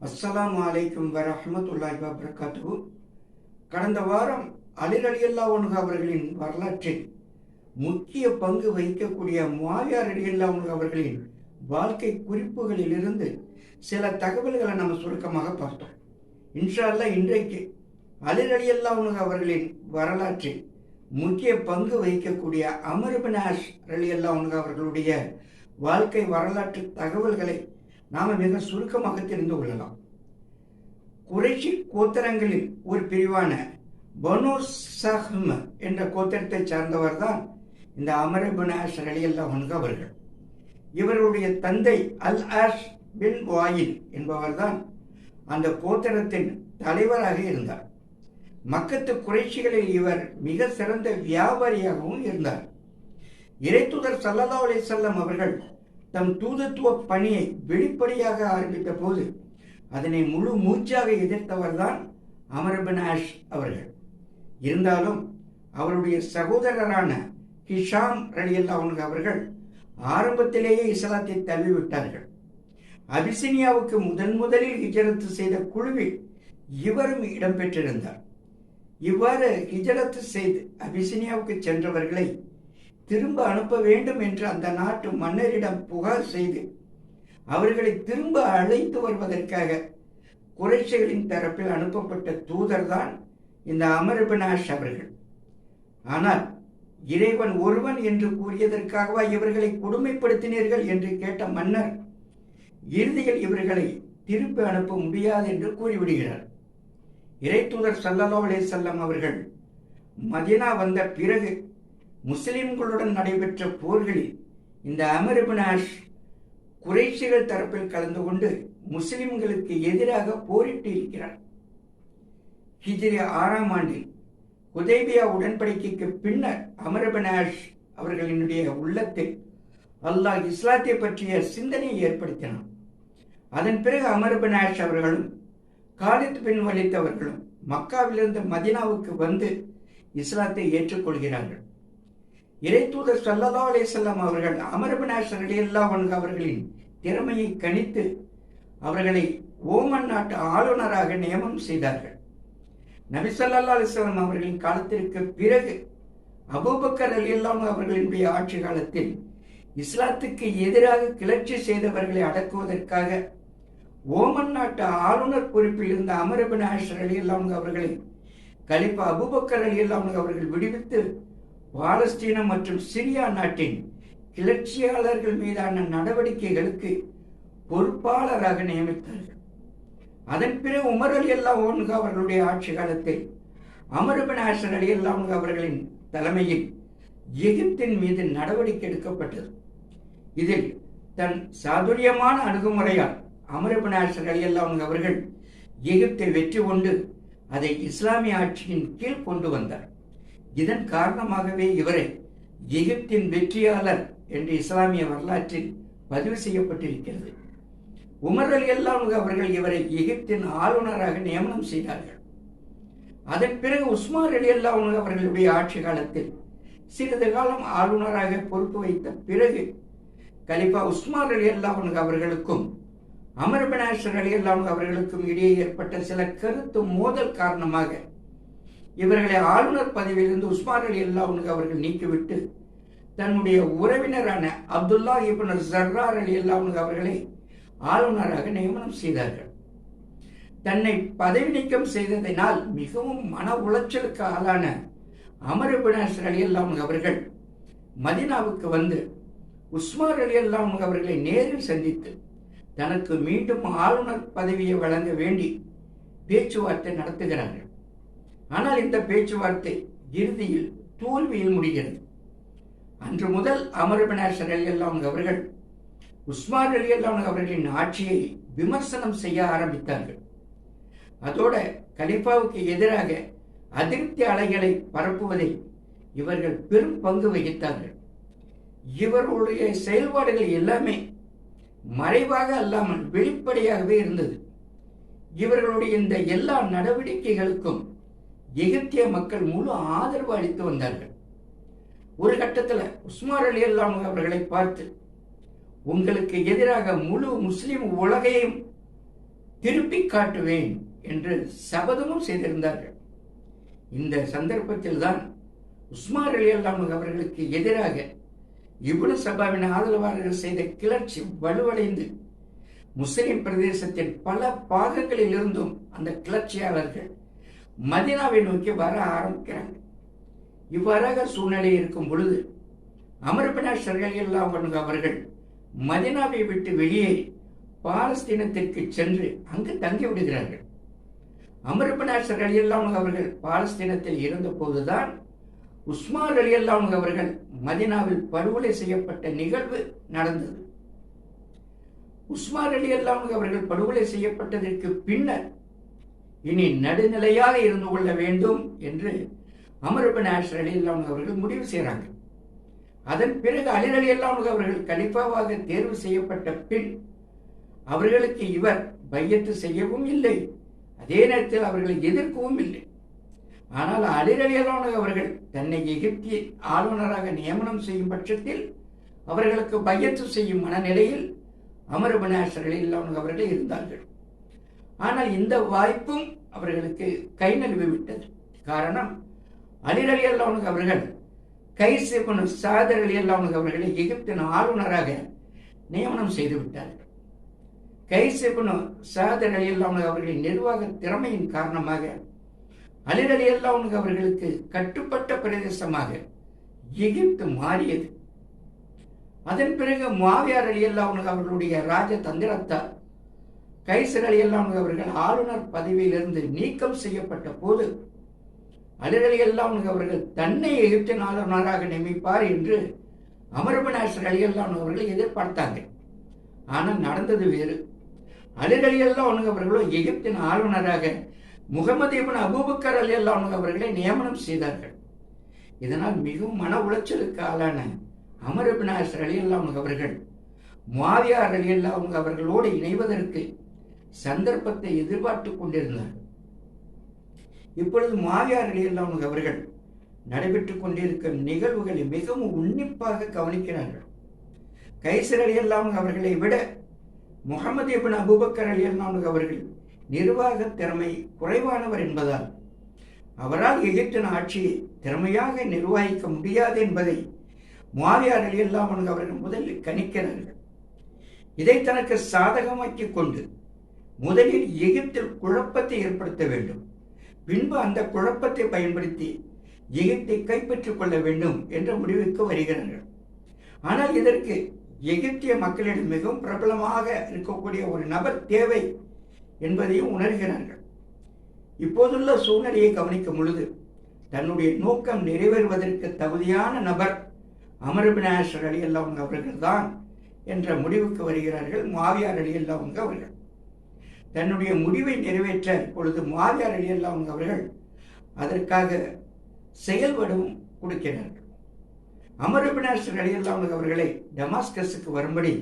அஸ்ஸலாம் அலைக்கும் வரஹமத்துல்லாஹி வபரகாத்து கடந்த வாரம் அலில் அலி அல்லா அவர்களின் வரலாற்றில் முக்கிய பங்கு வகிக்கக்கூடிய மாவியார் அலி அல்லா அவர்களின் வாழ்க்கை குறிப்புகளிலிருந்து சில தகவல்களை நம்ம சுருக்கமாக பார்த்தோம். இன்ஷால்லா இன்றைக்கு அலில் அலி அல்லா அவர்களின் வரலாற்றில் முக்கிய பங்கு வகிக்கக்கூடிய அமர் பினாஷ் அலி அல்லா அவர்களுடைய வாழ்க்கை வரலாற்று தகவல்களை நாம் மிக சுருக்கமாக தெரிந்து கொள்ளலாம். குறைஷி கோத்தரங்களில் ஒரு பிரிவான பனு சஹ்ம் என்ற கோத்திரத்தை சார்ந்தவர் தான் இந்த அமரபின் ஆஷ் அலி அவர்கள். இவருடைய தந்தை அல் ஆஷ் பின் வாயில் என்பவர் தான் அந்த கோத்திரத்தின் தலைவராக இருந்தார். மக்கத்து குறைச்சிகளில் இவர் மிக சிறந்த வியாபாரியாகவும் இருந்தார். இறைத்துதர் சல்லல்லா அலி செல்லம் அவர்கள் தம் தூதத்துவ பணியை வெளிப்படையாக ஆரம்பித்த போது அதனை முழு மூச்சாக எதிர்த்தவர் தான் அமரபின் ஆஷ் அவர்கள். இருந்தாலும் அவருடைய சகோதரரான ஹிஷாம் ரலியல்லா அவர்கள் ஆரம்பத்திலேயே இஸ்லாத்தை தள்ளிவிட்டார்கள் அபிசினியாவுக்கு முதன் முதலில் ஹிஜரத்து செய்த குழுவில் இவரும் இடம்பெற்றிருந்தார். இவ்வாறு ஹிஜரத்து செய்து அபிசினியாவுக்கு சென்றவர்களை திரும்ப அனுப்ப வேண்டும் என்று அந்த நாட்டு மன்னரிடம் புகார் செய்து அவர்களை திரும்ப அழைத்து வருவதற்காக குறைச்சிகளின் தரப்பில் அனுப்பப்பட்ட தூதர்தான் இந்த அமர்பினாஷ் அவர்கள். ஆனால் இறைவன் ஒருவன் என்று கூறியதற்காகவா இவர்களை கொடுமைப்படுத்தினீர்கள் என்று கேட்ட மன்னர் இறுதியில் இவர்களை திருப்பி அனுப்ப முடியாது என்று கூறிவிடுகிறார். இறைத்தூதர் சல்லலோ அலே செல்லம் அவர்கள் மதினா வந்த பிறகு முஸ்லிம்களுடன் நடைபெற்ற போர்களில் இந்த அமர்பினாஷ் குறைஷிகள் தரப்பில் கலந்து கொண்டு முஸ்லிம்களுக்கு எதிராக போரிட்டு இருக்கிறார். ஹிஜ்ரி ஆறாம் ஆண்டில் உதேபியா உடன்படிக்கைக்கு பின்னர் அமரபனாஷ் அவர்களினுடைய உள்ளத்தில் அல்லாஹ் இஸ்லாத்தை பற்றிய சிந்தனையை ஏற்படுத்தினான். அதன் பிறகு அமரபனாஷ் அவர்களும் காலித் பின் வலித் அவர்களும் மக்காவிலிருந்து மதினாவுக்கு வந்து இஸ்லாத்தை ஏற்றுக்கொள்கிறார்கள். இறைத்தூதர் சல்லல்லா அலேசல்லாம் அவர்கள் அமரபினாஷ் அலியல்லா அவர்களின் திறமையை கணித்து அவர்களை ஓமன் நாட்டு ஆளுநராக நியமனம் செய்தார்கள். நபி சல்லா அலிஸ்லாம் அவர்களின் காலத்திற்கு பிறகு அபூபக்கர் அலியல்லாம் அவர்களினுடைய ஆட்சி காலத்தில் இஸ்லாத்துக்கு எதிராக கிளர்ச்சி செய்தவர்களை அடக்குவதற்காக ஓமன் நாட்டு ஆளுநர் பொறுப்பில் இருந்த அமரபின் ரலி அல்லாம் அவர்களை கலிப்பா அபுபக்கர் அலி அல்லாம் அவர்கள் விடுவித்து பாலஸ்தீனம் மற்றும் சிரியா நாட்டின் கிளர்ச்சியாளர்கள் மீதான நடவடிக்கைகளுக்கு பொறுப்பாளராக நியமித்தார்கள். அதன் பிறகு உமர் அலி அல்லா அவர்களுடைய ஆட்சி காலத்தில் அமருபின் ஆசர் அலி அல்லா அவர்களின் தலைமையில் எகிப்தின் மீது நடவடிக்கை எடுக்கப்பட்டது. இதில் தன் சாதுரியமான அணுகுமுறையால் அமருபின் ஆசர் அலி அல்லா அவர்கள் எகிப்தை வெற்றி கொண்டு அதை இஸ்லாமிய ஆட்சியின் கீழ் கொண்டு வந்தார். இதன் காரணமாகவே இவரை எகிப்தின் வெற்றியாளர் என்று இஸ்லாமிய வரலாற்றில் பதிவு செய்யப்பட்டிருக்கிறது. உமர் அலி அல்லாம் அவர்கள் இவரை எகிப்தின் ஆளுநராக நியமனம் செய்தார்கள். அதன் பிறகு உஸ்மான் அலி அல்லா அவர்களுடைய ஆட்சி காலத்தில் சிறிது காலம் ஆளுநராக பொறுப்பு வைத்த பிறகு கலிஃபா உஸ்மான் அலி அல்லா அவர்களுக்கும் அமர் பினாஷர் அலி அல்லாம் அவர்களுக்கும் இடையே ஏற்பட்ட சில கருத்து மோதல் காரணமாக இவர்களை ஆளுநர் பதவியிலிருந்து உஸ்மான் அலி அல்லா அவர்கள் நீக்கிவிட்டு தன்னுடைய உறவினரான அப்துல்லா இபன் சர்ரார் அலி அல்லா அவர்களை ஆளுநராக நியமனம் செய்தார்கள். தன்னை பதவி நீக்கம் செய்ததினால் மிகவும் மன உளைச்சலுக்கு ஆளான அமரபினாசர் அலி அல்லாம் அவர்கள் மதினாவுக்கு வந்து உஸ்மான் அலி அல்லா அவர்களை நேரில் சந்தித்து தனக்கு மீண்டும் ஆளுநர் பதவியை வழங்க வேண்டி பேச்சுவார்த்தை நடத்துகிறார்கள். ஆனால் இந்த பேச்சுவார்த்தை இறுதியில் தோல்வியில் முடிகிறது. அன்று முதல் அமரபினாசர் அலி அவர்கள் உஸ்மான் அலி அவர்களின் ஆட்சியை விமர்சனம் செய்ய ஆரம்பித்தார்கள். அதோட கலிஃபாவுக்கு எதிராக அதிருப்தி அலைகளை பரப்புவதில் இவர்கள் பெரும் பங்கு வகித்தார்கள். இவர்களுடைய செயல்பாடுகள் எல்லாமே மறைவாக அல்லாமல் வெளிப்படையாகவே இருந்தது. இவர்களுடைய இந்த எல்லா நடவடிக்கைகளுக்கும் எகிப்திய மக்கள் முழு ஆதரவு அளித்து வந்தார்கள். ஒரு கட்டத்தில் உஸ்மார் அலி அல்லாம் அவர்களை பார்த்து உங்களுக்கு எதிராக முழு முஸ்லிம் உலகையும் திருப்பி காட்டுவேன் என்று சபதமும் செய்திருந்தார்கள். இந்த சந்தர்ப்பத்தில் தான் உஸ்மார் அலி அல்லாம் அவர்களுக்கு எதிராக இவ்வளவு சபாவின் ஆதரவாளர்கள் செய்த கிளர்ச்சி வலுவடைந்து முஸ்லிம் பிரதேசத்தின் பல பாகங்களிலிருந்தும் அந்த கிளர்ச்சியாளர்கள் மதினாவை நோக்கி வர ஆரம்பிக்கிறாங்க. இவ்வாறாக சூழ்நிலை இருக்கும் பொழுது அமர்பினாஷர்கள் பண்ணுங்க அவர்கள் மதினாவை விட்டு வெளியேறி பாலஸ்தீனத்திற்கு சென்று அங்கு தங்கி விடுகிறார்கள். அமர்பினாஷர் அலி அவர்கள் பாலஸ்தீனத்தில் இருந்த போதுதான் உஸ்மான் அலி அல்லாம் அவர்கள் மதினாவில் படுகொலை செய்யப்பட்ட நிகழ்வு நடந்தது. உஸ்மான் அலி அல்லாம் அவர்கள் படுகொலை செய்யப்பட்டதற்கு பின்னர் இனி நடுநிலையாக இருந்து கொள்ள வேண்டும் என்று அமர்பின் ஆஷர் அலி அல்லாமுக அவர்கள் முடிவு செய்கிறாங்க அதன் பிறகு அலி அலி அல்லாமுக அவர்கள் கலிஃபாவாக தேர்வு செய்யப்பட்ட பின் அவர்களுக்கு இவர் பையத்து செய்யவும் இல்லை. அதே நேரத்தில் அவர்களை எதிர்க்கவும் இல்லை. ஆனால் அலிரலியலான அவர்கள் தன்னை எகிப்திய ஆளுநராக நியமனம் செய்யும் பட்சத்தில் அவர்களுக்கு பையத்து செய்யும் மனநிலையில் அமரபனாசர்கள் இல்லாமல் அவர்கள் இருந்தார்கள். ஆனால் இந்த வாய்ப்பும் அவர்களுக்கு கை நழுவி விட்டது. காரணம் அலிரலி அல்லாவுக்கு அவர்கள் கைசேபனு சாதர் அலி அல்லாவுக்கு அவர்களை எகிப்தின் ஆளுநராக நியமனம் செய்து விட்டார்கள். கைசேபனு சாதர் அலி அல்லாவுக்கு அவர்களின் நிர்வாக திறமையின் காரணமாக அலிரலி அல்லாவுக்கு அவர்களுக்கு கட்டுப்பட்ட பிரதேசமாக எகிப்து மாறியது. அதன் பிறகு மாவியார் அலி அல்லாவுக்கு அவர்களுடைய ராஜ தந்திரத்தால் கைசர் அலி அல்லாம் அவர்கள் ஆளுநர் பதவியிலிருந்து நீக்கம் செய்யப்பட்ட போது அலி அல்லா அவர்கள் தன்னை எகிப்தின் ஆளுநராக நியமிப்பார் என்று அமர்பனாசர் அலி அல்லாம் அவர்கள் எதிர்பார்த்தாங்க. ஆனால் நடந்தது வேறு. அலி அல்லாவுக்கு அவர்களோ எகிப்தின் ஆளுநராக முகமது இபின் அபூபக்கர் அலி அல்லா அவர்களை நியமனம் செய்தார்கள். இதனால் மிகவும் மன உளைச்சலுக்கு ஆளான அமர் இபின் அலி அல்லாஹ் அவர்கள் மாவியார் அலி அல்லாஹ் அவர்களோடு இணைவதற்கு சந்தர்ப்பத்தை எதிர்பார்த்து கொண்டிருந்தார். இப்பொழுது மாவியார் அலி அவர்கள் நடைபெற்றுக் கொண்டிருக்கும் நிகழ்வுகளை மிகவும் உன்னிப்பாக கவனிக்கிறார்கள். கைசர் அலி அவர்களை விட முகமது இபின் அபூபக்கர் அலி அவர்கள் நிர்வாக திறமை குறைவானவர் என்பதால் அவரால் எகிப்தின் ஆட்சியை திறமையாக நிர்வகிக்க முடியாது என்பதை மாவியார் அலியல்லாம் அவர்கள் முதலில் கணிக்கிறார்கள். இதை தனக்கு சாதகமாக்கிக் கொண்டு முதலில் எகிப்தில் குழப்பத்தை ஏற்படுத்த வேண்டும். பின்பு அந்த குழப்பத்தை பயன்படுத்தி எகிப்தை கைப்பற்றிக் கொள்ள வேண்டும் என்ற முடிவுக்கு வருகிறார்கள். ஆனால் இதற்கு எகிப்திய மக்களிடம் மிகவும் பிரபலமாக இருக்கக்கூடிய ஒரு நபர் தேவை என்பதையும் உணர்கிறார்கள். இப்போதுள்ள சூழ்நிலையை கவனிக்கும் பொழுது தன்னுடைய நோக்கம் நிறைவேறுவதற்கு தகுதியான நபர் அமர்பினாசர் அலி அல்லாவுங்க அவர்கள் தான் என்ற முடிவுக்கு வருகிறார்கள். மாவியார் அலி அல்லாவுங்க அவர்கள். தன்னுடைய முடிவை நிறைவேற்ற இப்பொழுது மாவியார் அலி அவர்கள் அதற்காக செயல்படவும் கொடுக்கிறார்கள். அமரபினாசர் அலி அவர்களை டமாஸ்கஸுக்கு வரும்படி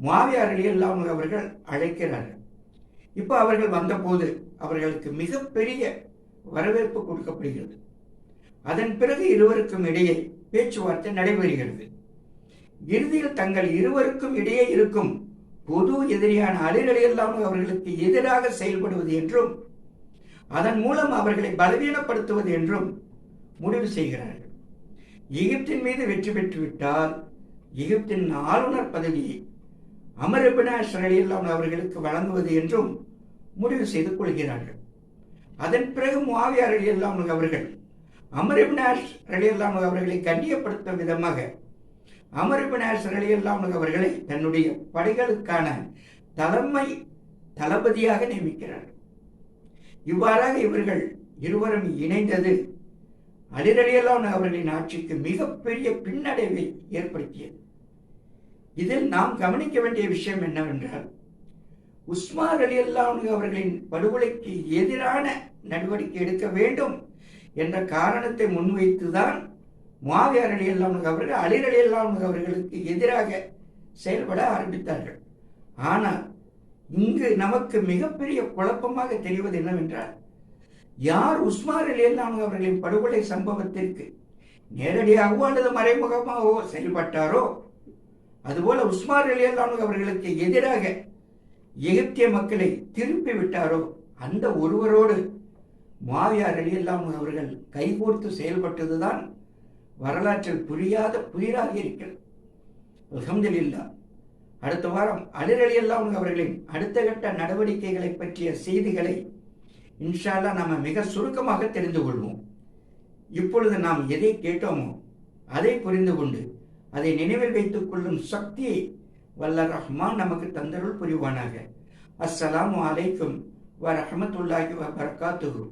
மாவியார் அலி அவர்கள் அழைக்கிறார்கள். இப்போ அவர்கள் வந்தபோது அவர்களுக்கு மிகப்பெரிய வரவேற்பு கொடுக்கப்படுகிறது. அதன் பிறகு இருவருக்கும் இடையே பேச்சுவார்த்தை நடைபெறுகிறது. இறுதியில் தங்கள் இருவருக்கும் இடையே இருக்கும் பொது எதிரியான அலிரலியல்லாமல் அவர்களுக்கு எதிராக செயல்படுவது என்றும் அதன் மூலம் அவர்களை பலவீனப்படுத்துவது என்றும் முடிவு செய்கிறார்கள். எகிப்தின் மீது வெற்றி பெற்றுவிட்டால் எகிப்தின் ஆளுநர் பதவியை அமரபினாஷ் அலியல்லாம் அவர்களுக்கு வழங்குவது என்றும் முடிவு செய்து கொள்கிறார்கள். அதன் பிறகு முவாவியார் அலியல்லாம் அவர்கள் அமரபினாஷ் அலியல்லாம் அவர்களை கண்ணியப்படுத்தும் விதமாக அமரபினாஷ் அலியல்லாம் அவர்களை தன்னுடைய படைகளுக்கான தலைமை தளபதியாக நியமிக்கிறார்கள். இவ்வாறாக இவர்கள் இருவரும் இணைந்தது அலிரலியல்லான் அவர்களின் ஆட்சிக்கு மிகப்பெரிய பின்னடைவை ஏற்படுத்தியது. இதில் நாம் கவனிக்க வேண்டிய விஷயம் என்னவென்றால் உஸ்மார் அலி அல்லாஹ் அவர்களின் படுகொலைக்கு எதிரான நடவடிக்கை எடுக்க வேண்டும் என்ற காரணத்தை முன்வைத்துதான் முவாவியார் அலி அல்லாமுக அவர்கள் அலி அலி அல்லாஹ் அவர்களுக்கு எதிராக செயல்பட ஆரம்பித்தார்கள். ஆனால் இங்கு நமக்கு மிகப்பெரிய குழப்பமாக தெரிவது என்னவென்றால் யார் உஸ்மார் அலி அல்லாஹ் அவர்களின் படுகொலை சம்பவத்திற்கு நேரடியாகவோ அல்லது மறைமுகமாகவோ செயல்பட்டாரோ அதுபோல உஸ்மார் அலி அல்லாஹ் அவர்களுக்கு எதிராக எகிப்திய மக்களை திருப்பி விட்டாரோ அந்த ஒருவரோடு மாவியார் அலி அல்லாமுக அவர்கள் கைகோர்த்து செயல்பட்டதுதான் வரலாற்றில் புரியாத புயலாக இருக்கிறது. அல்ஹம்துலில்லா. அடுத்த வாரம் அலிர் அலி அவர்களின் அடுத்த கட்ட நடவடிக்கைகளை பற்றிய செய்திகளை இன்ஷால்லா நாம் மிக சுருக்கமாக தெரிந்து கொள்வோம். இப்பொழுது நாம் எதை கேட்டோமோ அதை புரிந்து கொண்டு அதை நினைவில் வைத்துக் கொள்ளும் சக்தியை வல்ல ரஹ்மான் நமக்கு தந்தருள் புரிவானாக. அஸ்ஸலாமு அலைக்கும் வரஹமத்துல்லாஹி வபரகாத்துஹு.